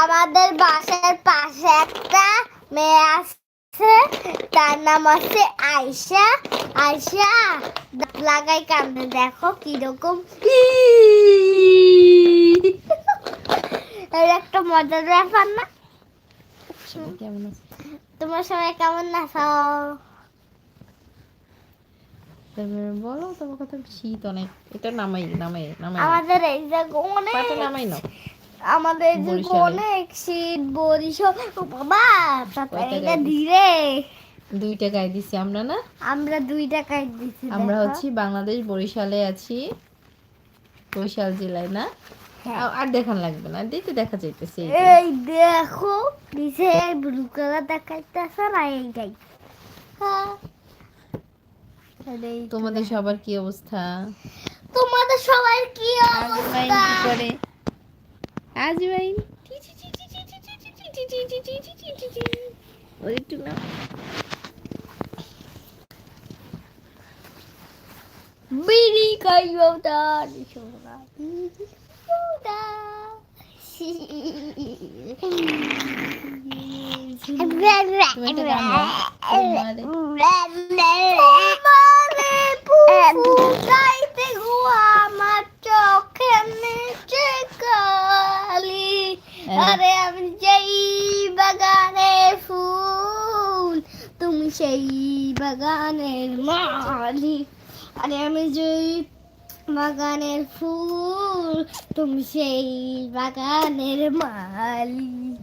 আমাদের বাসার পাশে একটা মেয়ে আছে। তার নাম আছে আয়সা দাঁত লাগাই কান্দে দেখো কীরকম। একটা মজার ব্যাপার না? কেমন আছে? তোমার সবাই কেমন আছো? বলো তোমার কথা শীত অনেক। এটা নামাই নামাই নামাই। আমাদের এই জায়গা অনেক নামাই নাও। আমাদের অনেক শীত বরিশাল বাবা এটা ধীরে দুইটা গায়ে দিছি? আমরা না? আমরা দুই টাকায় দিচ্ছি আমরা। হচ্ছি বাংলাদেশ বরিশালে আছি। বরিশাল জেলায় না? হ্যাঁ। আর- দেখান লাগবে না দিতে দেখা যাইতেছে এই দেখো নিচে ব্লু কালার দেখাইতেছে না এইটাই হ্যাঁ। তোমাদের সবার কি অবস্থা? তোমাদের সবার কি অবস্থা? কি করে আজমাইন ওই একটু না বিড়ি খাইও তার সোনা বিড়ি আরে আমি যেই বাগানে ফুল তুমি সেই বাগানের মালিক আরে আমি যেই বাগানের ফুল তুমি সেই বাগানের মালিক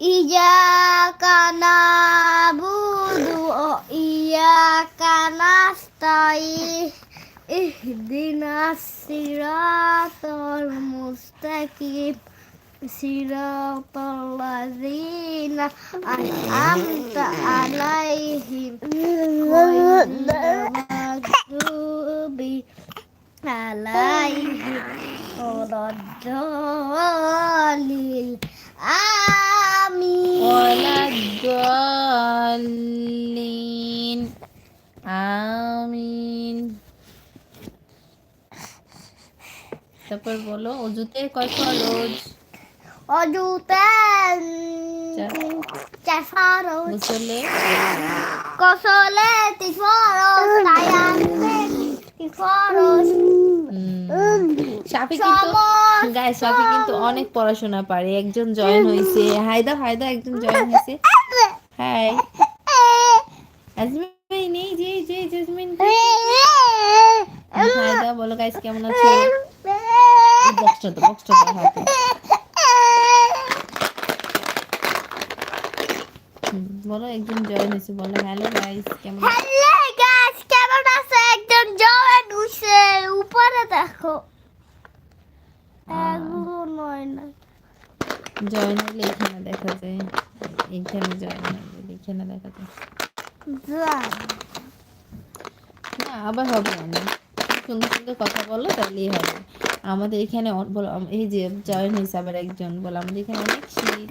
ইয়াউমিদ্দিন إياك نعبد وإياك نستعين اهدنا الصراط المستقيم صراط الذين أنعمت عليهم غير المغضوب عليهم ولا الضالين آمين ওয়ালাদ্দাল্লিন আমিন তারপর বলো অজুতে কয় ফরজ অজুতেন চার। চাফারস গোসলে কসলে তিফারস তায়ান্নে তিফারস হুম। সাফি কিন্তু সমস্ত গায়ে সাফি কিন্তু অনেক পড়াশোনা পারে। একজন জয়েন হয়েছে। হায়দা হায়দা একজন জয়েন হয়েছে। হাই আজমিন এই যে যে জেসমিন হায়দা বলো গাইস কেমন আছো? বক্সটা তো বক্সটা তো হাতে। বলো একজন জয়েন হয়েছে বলো। হ্যালো গাইস কেমন আছো? জয়েন হলে এখানে দেখা যায় এখানে জয়েন হলে এখানে দেখা যায়। না, আবার হবে না। সুন্দর সুন্দর কথা বলো তাহলেই হবে। আমাদের এখানে এই যে জয়েন হয়েছে আবার একজন, বলো, আমাদের এখানে অনেক শীত।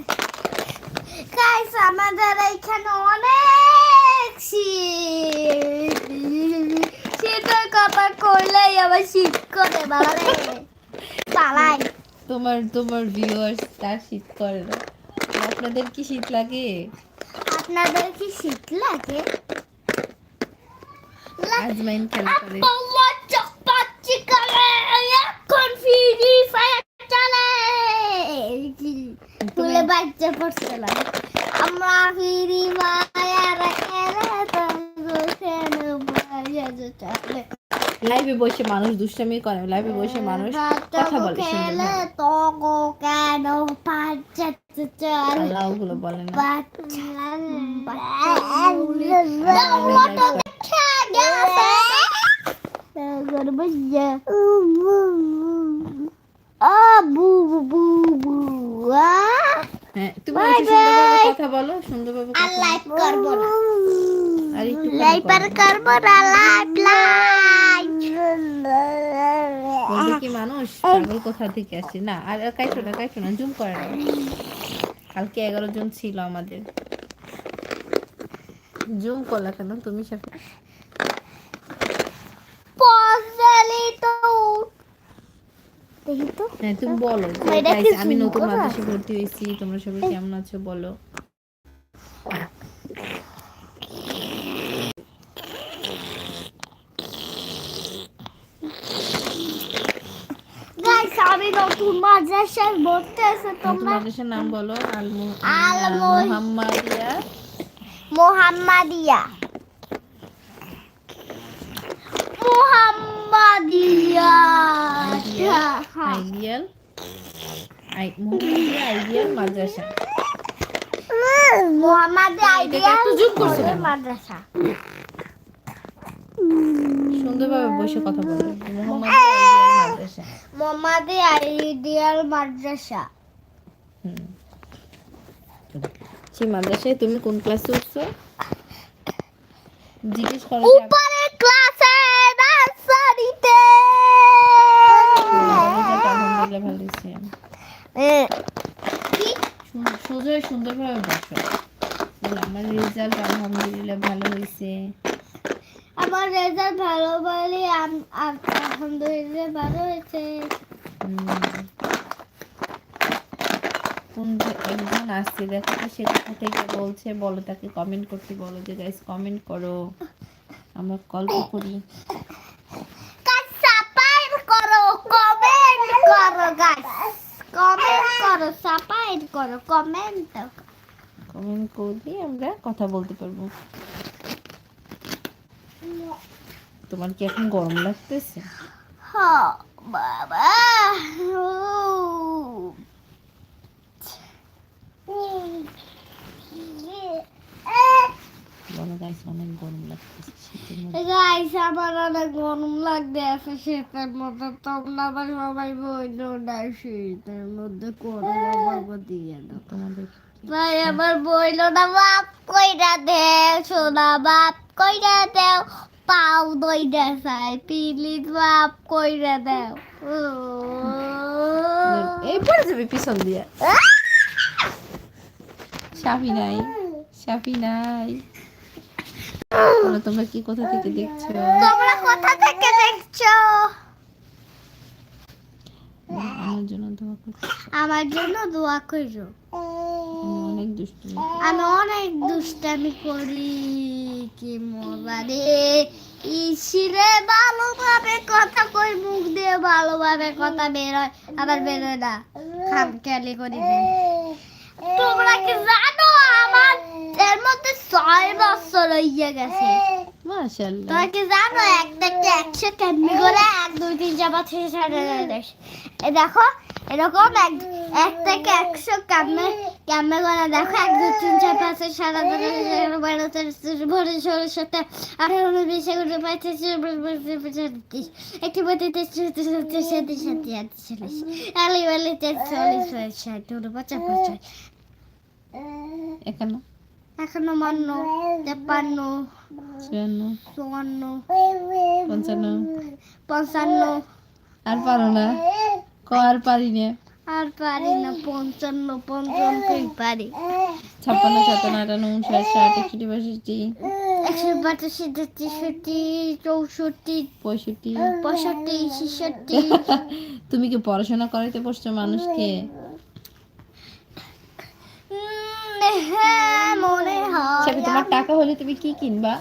আমাদের এখানে অনেক শীত। শীতের কথা করলেই আবার শীত করে বাবারে। পালাই। তোমার তোমার ভিউয়ার্স তার শীত করে না। আপনাদের কি শীত লাগে? আপনাদের কি শীত লাগে? আজমাইন খেলা করে তুলে বাচ্চা আমরা ফ্রি ফায়ার খেলে তো গোসেন চলে। লাইভে বসে মানুষ দুষ্টামি করে লাইভে বসে মানুষ কথা বলে ওগুলো বলে না। হ্যাঁ তুমি. কথা বলো সুন্দরভাবে আর লাইভ করব না। আর একটু লাইভ আর করব না লাইভ লাইভ মানুষ পাগল কোথা থেকে আসে? না আর কাইছো না কাইছো না জুম করে না কালকে এগারো জন ছিল আমাদের। জুম করলা কেন তুমি সাথে পজলি তো। দেখি তো। হ্যাঁ তুমি বলো আমি নতুন? মাদ্রাসে ভর্তি হয়েছি তোমরা সবাই কেমন আছো বলো গাইস আমি নতুন মাদ্রাসায় আছে তোমরা? মাদ্রাসার নাম বলো আলমু- মোহাম্মদিয়া। মোহাম্মদিয়া। মোহাম্মদিয়া। আইডিয়াল আই মোহাম্মদিয়া আইডিয়াল মাদ্রাসা। মোহাম্মদিয়া আইডিয়া একটু zoom করছ মাদ্রাসা। সুন্দরভাবে বসে কথা বলো। আইডিয়াল মাদ্রাসা? মোহাম্মদিয়া আইডিয়াল মাদ্রাসা। হুম। সেই মাদ্রাসায় তুমি কোন ক্লাসে উঠছো? জিজ্ঞেস করো উপরে ক্লাসে নার্সারিতে। আলহামদুলিল্লাহ ভালো হয়েছে কি সুন্দরভাবে বসো। আমার রেজাল্ট আলহামদুলিল্লাহ ভালো হয়েছে। আমার রেজাল্ট ভালো বলে আলহামদুলিল্লাহ ভালো হয়েছে। কোন একজন আসছে দেখো তো সে কোথা থেকে বলছে বলো তাকে কমেন্ট করতে বলো যে গাইস কমেন্ট করো। আমরা গল্প করি। করো কমেন্ট করো গাইস কমেন্ট করো সাবস্ক্রাইব করো কমেন্ট কমেন্ট করলে আমরা কথা বলতে পারব। তোমার কি এখন গরম লাগতেছে? হ বাবা বলো গাইস অনেক গরম লাগতেছে গাইস আমার অনেক গরম লাগবে আছে শীতের মধ্যে তোমরা আবার সবাই বইল না শীতের মধ্যে দিয়ে দাও। তোমাদের ভাই আমার বইল না বাপ কইরা দেও সোনা বাপ কইরা দেও পাও দইরা চাই পিলিত বাপ কইরা দেও। এই পড়ে যাবে পিছন দিয়ে। সাফি নাই সাফি নাই। তোমরা কি কোথা থেকে দেখছ? তোমরা কোথা থেকে দেখছ? আমার জন্য দোয়া করছ। আমার জন্য দোয়া করো। অনেক দুষ্টুমি আমি অনেক দুষ্টামি করি, কি মোবারে ইসিরে ভালোভাবে কথা কই, মুখ দিয়ে ভালোভাবে কথা বেরোয় আবার বেরোয় না। খাম, খেয়ালি করি না। তোমরা কি জানো? আমার এর মধ্যে ছয় বছর হইয়া গেছে। মাশাআল্লাহ। তোমরা কি জানো এক থেকে একশো কেমনি করে? এক দুই তিন চার পাঁচ ছয় সাত এই দেখো এরকম এক এক থেকে একশো কেমনে কেমনে করে? দেখো এক দুই তিন চার পাঁচ ছয় সাত আট বারো তেরো পনেরো ষোলো সতেরো আঠারো উনিশ একুশ পঁচিশ পঁচিশ একটি বত্রিশ তেত্রিশ চৌত্রিশ সাঁত্রিশ সাঁত্রিশ আটত্রিশ চল্লিশ আলি বালি তেত্রিশ চল্লিশ পঁয়ত্রিশ ষাট পঞ্চাশ পঞ্চাশ একান্ন একান্ন বান্ন তেপ্পান্ন চুয়ান্ন চুয়ান্ন পঞ্চান্ন। পঞ্চান্ন। আর পারো না। ক আর পারি না। আর পারি না পঞ্চান্ন পঞ্চান্নই পারি। ছাপ্পান্ন সাতান্ন আটান্ন উনষাট ষাট একষট্টি বাষট্টি একশো পঁচাশি তেষট্টি চৌষট্টি পঁয়ষট্টি। পঁয়ষট্টি ছেষট্টি। তুমি কি পড়াশোনা করাইতে বসছো মানুষকে? হ্যাঁ মনে হয় তোমার টাকা হলে তুমি কি কিনবা?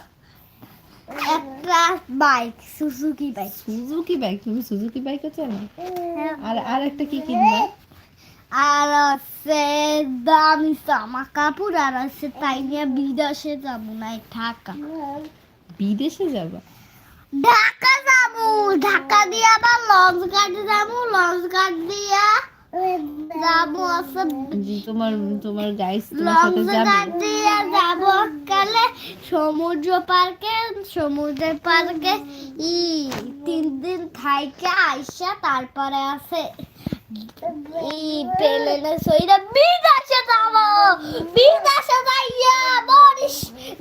একটা bike Suzuki bike Suzuki bike তুমি সুজুকি চেনো? আর আর একটা কি কিনবা? আর দামি জামা কাপড় আর আছে তাই নিয়ে বিদেশে যাব না ঢাকা। বিদেশে যাবা? ঢাকা যাব ঢাকা দিয়ে আবার লঞ্চ ঘাটে যাব লঞ্চ ঘাট দিয়া যাব তোমার তোমার গাইস তোমার সাথে যাবে। কালে সমুদ্র পার্কে সমুদ্র পার্কে। ই তিন দিন থাইকে আইসা তারপরে আছে পেলেনে সইরা বিদেশে যাব। বিদেশে যাইয়া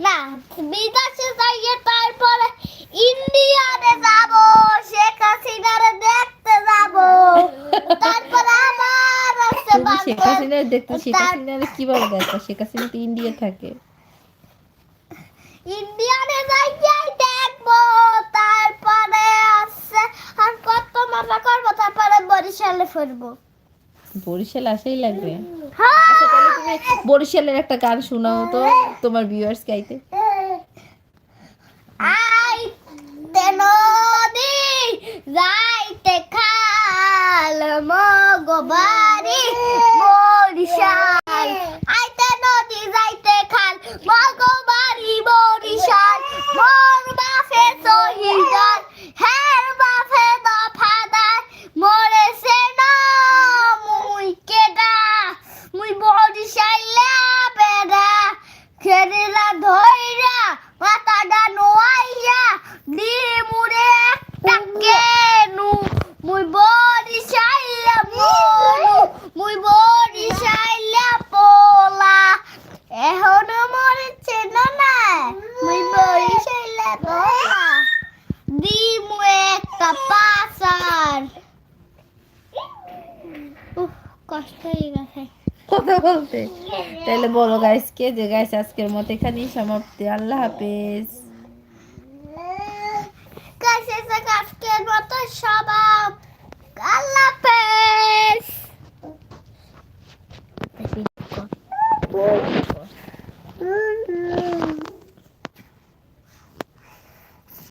না বিদেশে যাইয়া তারপরে ইন্ডিয়াতে যাব শেখ হাসিনারে দেখতে যাব তারপরে আবার আছে তুমি শেখ বাংলাদেশ হাসিনা দেখতে শেখ কীভাবে দেখো শেখ হাসিনা তো ইন্ডিয়া থাকে। ইন্ডিয়ানে যাই দেখব তারপরে আছে আর কত মজা করব তারপরে বরিশালে ফিরবো। বরিশাল আসাই লাগবে। হ্যাঁ! আচ্ছা তাহলে তুমি বরিশালের একটা গান শোনাও তো তোমার ভিউয়ার্স গাইতে কথা বলতে। তাহলে বলো গাইসকে যে গাইস আজকের মতো এখানেই সমাপ্তি? আল্লাহ হাফেজ। আজকের মতো সমাপ্ত। আল্লাহ হাফেজ। Mm-hmm.